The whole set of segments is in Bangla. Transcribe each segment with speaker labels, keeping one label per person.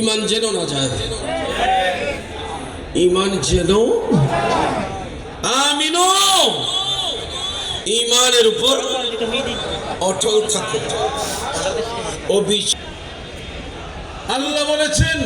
Speaker 1: ইমান যেন না যায়। ইমান যেন আমিনো। ইমানের উপর অটল থাকো আল্লাহ বলেছেন,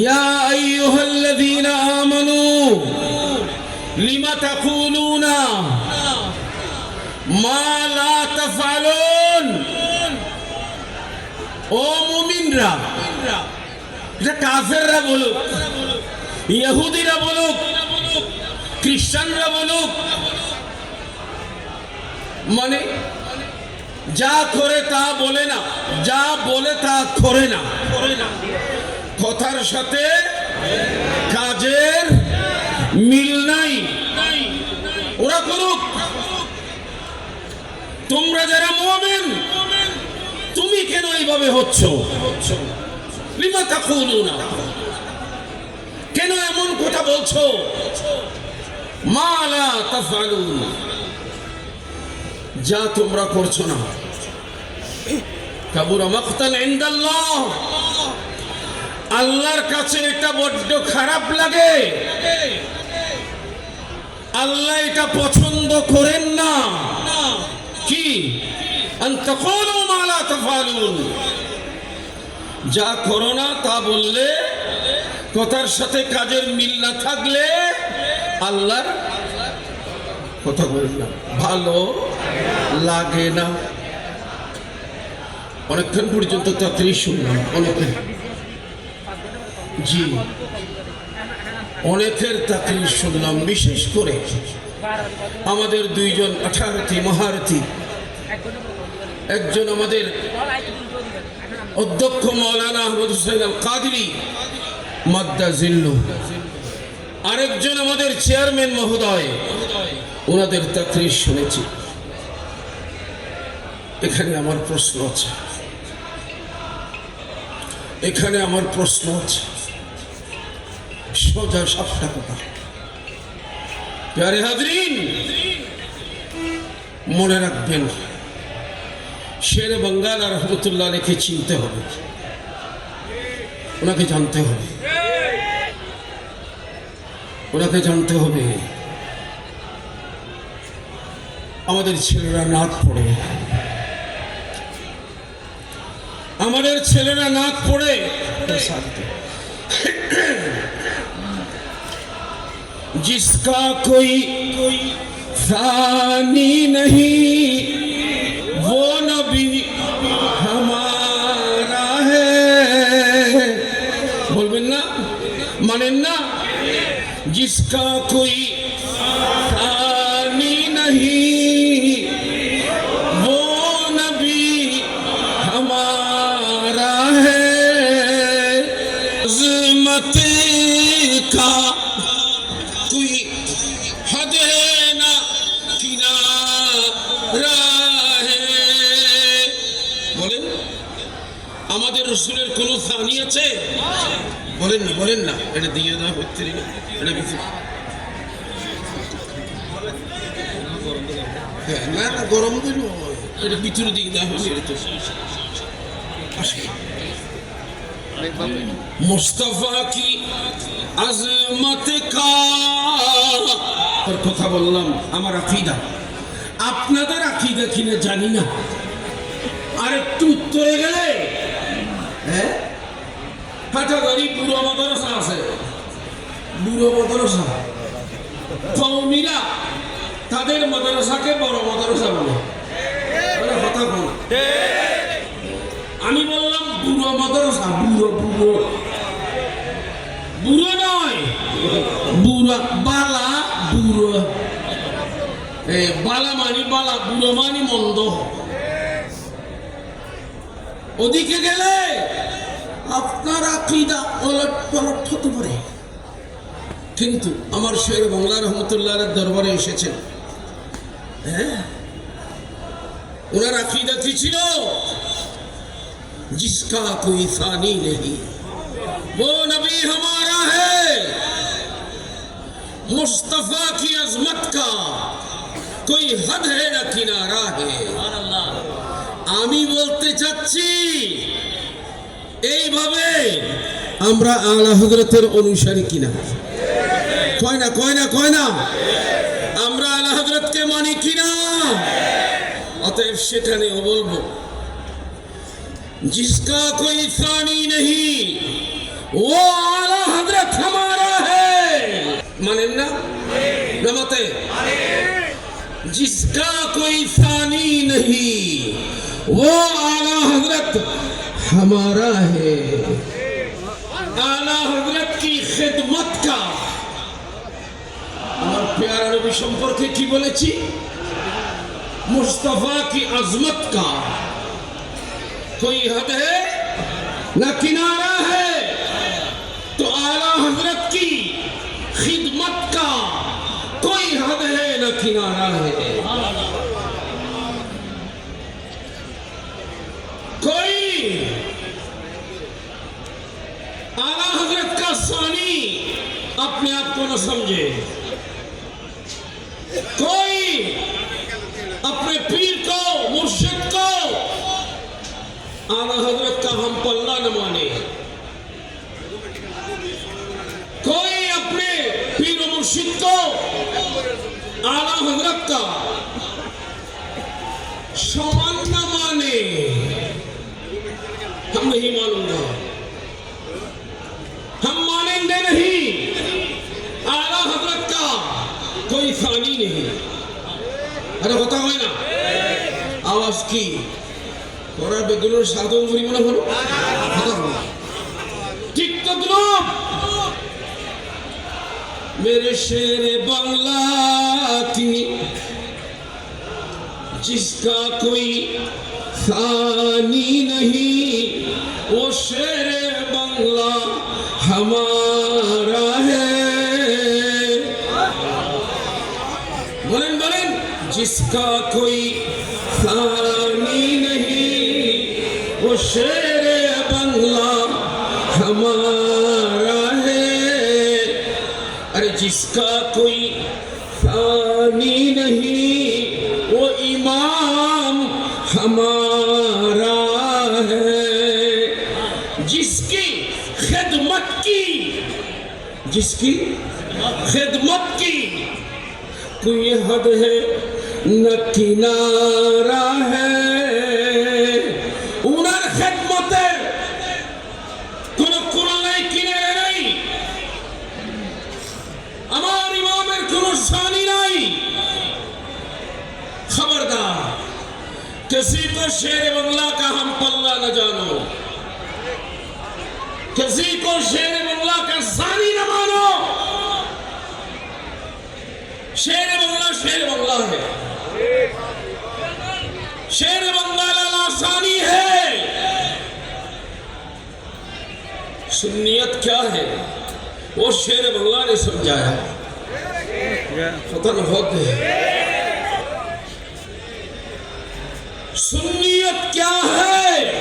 Speaker 1: ইয়া আইয়ুহাল্লাযীনা আমানু, লিমা তাকুলুনা? মা লা তাফআলুন? ও মুমিনরা এটা কাফেররা বলুক, ইহুদিরা বলুক, খ্রিস্টানরা বলুক মানে যা করে তা বলে না, যা বলে তা করে না। কথার সাথে কাজের মিল নাই। ওরা করুক। তোমরা যারা মোমেন কেন এইভাবে হচ্ছ? কেন এমন কথা বলছো? মা লা তাফআলুন। যা তোমরা করছ না। কাবুরা মাকতান ইনদাল্লাহ। আল্লাহর কাছে এটা বড্ড খারাপ লাগে। আল্লাহ এটা পছন্দ করেন না কি আন তাকুলু মা লা তাফআলুন যা করো না তা বললে কথার সাথে কাজের মিল না থাকলে আল্লাহর কথা বললাম ভালো লাগে না। অনেকক্ষণ পর্যন্ত তাড়াতাড়ি শুনলাম অনেকের জি। অনেকের তাড়াতাড়ি শুনলাম, বিশেষ করে আমাদের দুইজন আঠারথী মহারথী। একজন আমাদের অধ্যক্ষ মৌলানা আহমদ হুসেন আল কাদরি মাদ্দা জিল্লু। আরেকজন আমাদের চেয়ারম্যান মহোদয়, ওনাদের তাকরির শুনেছি। এখানে আমার প্রশ্ন আছে। এখানে আমার প্রশ্ন আছে। সোজা সাপটা কথা প্যারে হাজরিন, মনে রাখবেন। শের বাঙ্গাল আর রহমতুল্লাহ রেখে চিনতে হবে ওনাকে জানতে হবে ওনাকে জানতে হবে আমাদের ছেলেরা নাক পড়ে আমাদের ছেলেরা নাক পড়ে जिसका कोई फानी नहीं کا کوئی ثانی نہیں۔ وہ نبی ہمارا ہے۔ عظمت کا বলেন না বলেন না এটা দিয়ে দেওয়া হচ্ছে এটা কিছু কথা বললাম, আমার আকিদা। আপনাদের আকিদা কিনা জানি না। আর একটু উত্তরে গেলে? হ্যাঁ? হাটাগাড়ি বুড়ো মাদ্রাসা আছে। বুড়ো মাদ্রাসা। কৌমিরা তাদের মাদ্রাসাকে বড় মাদ্রাসা বলে। আমি বললাম বুড়ো মাদ্রাসা, বুড়ো বুড়ো। বুড়ো নয়, বুড়া বালা, বুড়ো। বালা মানি বালা, বুড়ো মানি মন্দ। ওদিকে গেলে আপনার আকিদা ওলট পলট হতে পারে কিন্তু আমার শের বাংলা রহমতুল্লাহ দরবারে এসেছেন হ্যাঁ ওনার আকিদা কি ছিল जिसका कोई फानी नहीं वो नबी हमारा है मुस्तफा की अजमत का कोई हद है ना किनारा है আমি বলতে চাচ্ছি এইভাবে আমরা আলা হজরতের অনুসারী কিনা কয় না কয় না কয় না আমরা আলা হজরতকে মানি কিনা অতএব সেখানেও বলবো जिसका कोई सानी नहीं वो आला हजरत हमारा है माने ना नमते जिसका कोई सानी नहीं वो आला हजरत हमारा है आला हजरत की खिदमत का আমার প্যারা নবী সম্পর্কে কি বলেছি मुस्तफा की अजमत का कोई हद है न किनारा है तो आला हजरत की खिदमत का कोई हद है न किनारा है اپنے آپ کو نہ سمجھے۔ کوئی اپنے پیر کو، مرشد کو آنا حضرت کا ہم پلہ نہ مانے۔ کوئی اپنے پیر و مرشد کو آنا حضرت کا سامان نہ مانے۔ ہم نہیں مانوں گا۔ ہم مانیں گے نہیں۔ कोई फानी नहीं अरे होता হয় না আওয়াজ কি তোরা বেগুলোর সাধন করি মনে হলো কথা হলো ঠিক তো দ্রুপ मेरे शेर बंगला की जिसका कोई सानी नहीं वो शेर बंगला हमारा اس کا کوئی ثانی نہیں۔ وہ شیر بنگلہ ہمارا ہے۔ ارے جس کا کوئی ثانی نہیں، وہ امام ہمارا ہے۔ جس کی خدمت کی، جس کی خدمت کی، کوئی حد ہے न किनारा है উনার খেদমতের কোন কুল্লাই কিনারে নেই আমার ইমামের কোন শানি নাই खबरदार किसी को शेर बंगला का हम पल्ला न जानो किसी को शेर बंगला का सानी न मानो शेर बंगला शेर बंगला है شیر بنگال آسانی ہے۔ سنیت کیا ہے؟ وہ شیر بنگلہ نے سمجھایا۔ ختم ہوتے ہیں سنیت کیا ہے؟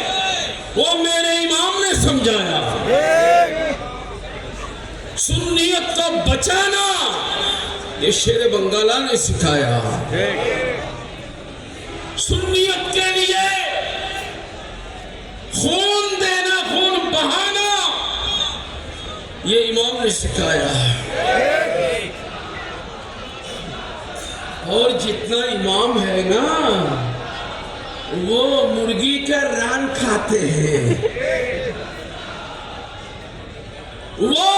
Speaker 1: وہ میرے امام نے سمجھایا۔ سنیت کو بچانا، یہ شیر بنگالا نے سکھایا۔ سنیت کے لیے خون دینا، خون بہانا، یہ امام نے سکھایا ہے۔ اور جتنا امام ہے نا، وہ مرغی کا ران کھاتے ہیں۔ وہ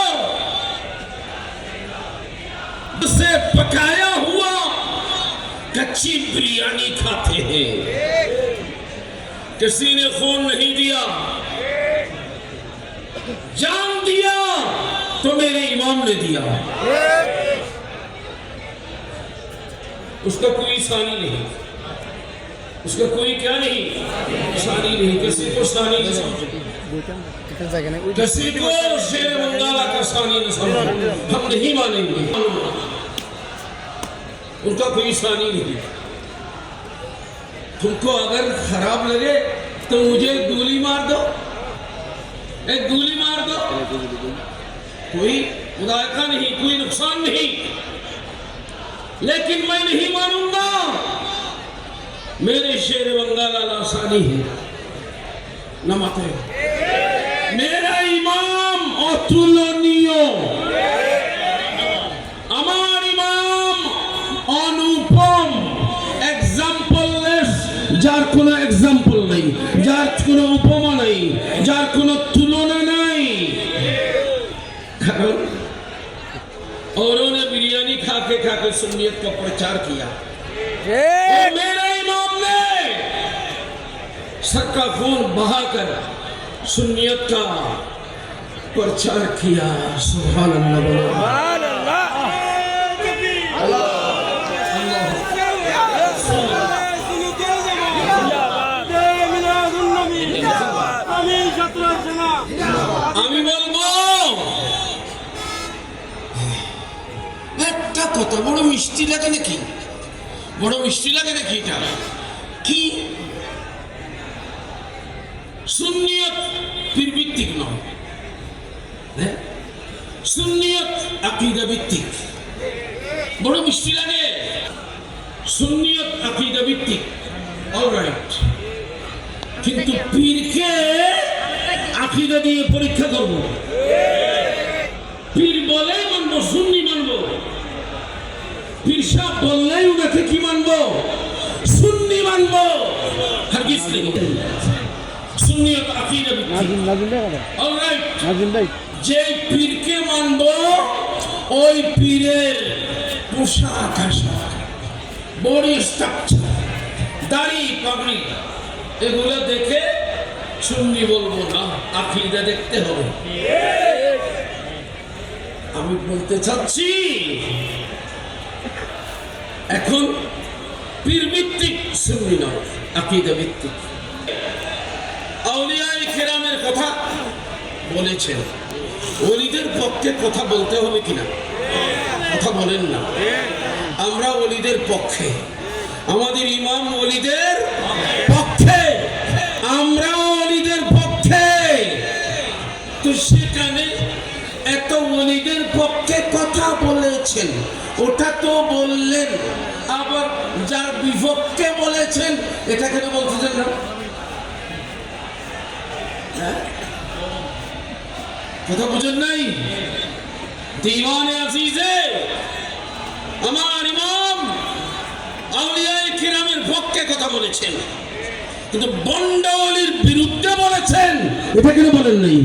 Speaker 1: اسے پکائے اچھی بریانی کھاتے ہیں۔ کسی نے خون نہیں دیا۔ جان دیا۔ تو میرے امام نے دیا۔ اس کا کوئی ثانی نہیں۔ اس کا کوئی کیا نہیں۔ ثانی
Speaker 2: نہیں۔ کسی کو ثانی
Speaker 1: نہیں سمجھے کسی کو شیر منگالا کا ثانی نہ سمجھے ہم نہیں مانیں گے۔ ان کا کوئی سانی نہیں۔ تم کو اگر خراب لگے تو مجھے گولی مار دو۔ ایک گولی مار دو۔ کوئی مدائقہ نہیں، کوئی نقصان نہیں۔ لیکن میں نہیں مانوں گا۔ میرے شیر بنگالا لاسانی ہے۔ نہ ماتے میرا امام اور যার কোনো উপমা নেই যার কোনো তুলনা নাই। কারণ اوروں نے بریانی کھا کے کھا کے سنیت کا پرچار کیا اور میرا امام نے سکا خون بہا کر
Speaker 3: سنیت کا پرچار
Speaker 1: کیا سبحان اللہ কথা বড় মিষ্টি লাগে নাকি? বড় মিষ্টি লাগে নাকি এটা? কি? পীরভিত্তিক নয়। হ্যাঁ? আকিদা ভিত্তিক বড় মিষ্টি লাগে। সুন্নিয়ত আকিদা ভিত্তিক অলরাইট কিন্তু পীরকে আকিদা দিয়ে পরীক্ষা করব। পীর বলে মানবো মানবো পীর সাহেব বললেই ওনাকে কি মানবো? সুন্নি মানবো। হারগিজ নেই সুন্নিয়ত আকিদা
Speaker 2: নাজিম নাজিম ভাই
Speaker 1: অলরাইট
Speaker 2: নাজিম ভাই।
Speaker 1: যে পীরকে মানব ওই পীরের পোশাক আশাক বডি স্ট্রাকচার দাড়ি পাগড়ি এগুলো দেখে সুন্নি বলব না আকিদা দেখতে হবে। আমি বলতে চাচ্ছি এখন পীর ভিত্তিক সুন্নি নয়, আকিদা ভিত্তিক। আউলিয়ায় কেরামের কথা বলেছেন। অলিদের পক্ষে কথা বলতে হবে কিনা? কথা বলেন না। আমরা অলিদের পক্ষে। আমাদের ইমাম অলিদের পক্ষে। বলেছেন, ওটা তো বললেন, আবার যার বিপক্ষে বলেছেন, এটা কেন বলতেছেন না? হ্যাঁ? কথা বুঝেন নাই? দিওয়ানে আজিজে, আমার ইমাম আউলিয়ায়ে কিরামের পক্ষে কথা বলেছেন, কিন্তু বন্ডাওয়ালির বিরুদ্ধে বলেছেন, এটা কেন বলেন নাই?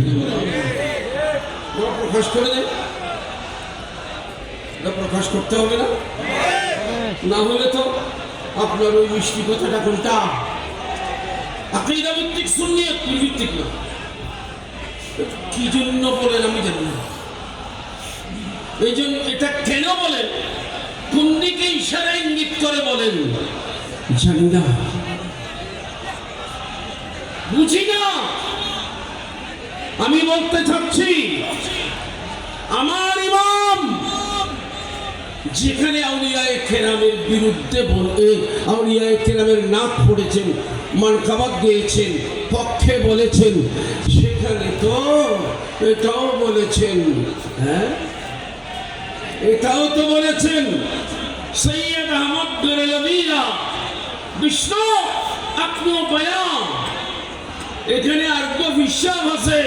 Speaker 1: প্রকাশ করে দেন। এটা প্রকাশ করতে হবে না? না হলে তো আপনার ওই মিষ্টি কথাটা কোনটা? আকিদা ভিত্তিক সুন্নিয়ত ভিত্তিক না। কি জন্য বলেন আমি জানি না। এই জন্য এটা কেন বলেন? কোন দিকে ইশারা ইঙ্গিত করে বলেন? জানি না। বুঝি না। আমি বলতে চাচ্ছি, আমার ইমাম যেখানে আউলিয়ায়ে কেরামের বিরুদ্ধে আউলিয়ায়ে কেরামের নাক পড়েছেন মানকাবাদ দিয়েছেন, পক্ষে বলেছেন, সেখানে তো এটাও বলেছেন হ্যাঁ? এটাও তো বলেছেন, সৈয়দ আহমদ বেরলবিরা বিষ্ণু আপনো বয়ান। এখানে আর্য বিশ্বাস আছে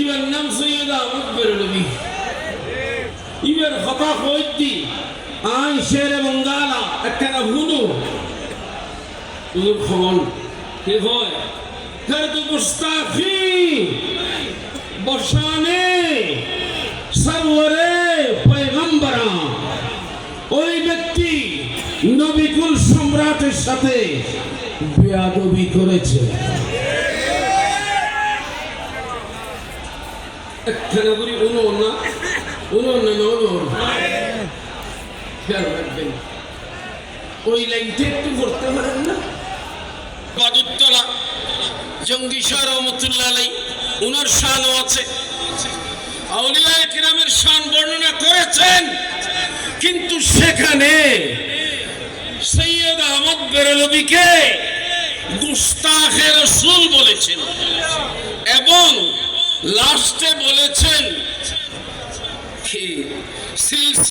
Speaker 1: ইবার নাম সৈয়দ আহমদ বেরলবি ইবার কথা কইতি আই শেরে বঙ্গালা একখানা হুনু। হুজুর খবর, কে হয়? করদ মুস্তাফি, বসানে সরওয়ারে পয়গম্বরা। ওই ব্যক্তি নবিকুল সম্রাটের সাথে বেয়াদবি করেছে। একখানা করি উনো না? উনো না না উনো খেয়াল রাখবেন ওই লাইনটা একটু করতে পারেন না বাদুত্তলা জঙ্গি শাহ রহমতুল্লাহ আলাই উনার শানও আছে আউলিয়ায়ে কিরামের শান বর্ণনা করেছেন কিন্তু সেখানে সৈয়দ আহমদ বেরলবিকে গুস্তাখে রসুল বলেছেন এবং লাস্টে বলেছেন কি সিলসিলা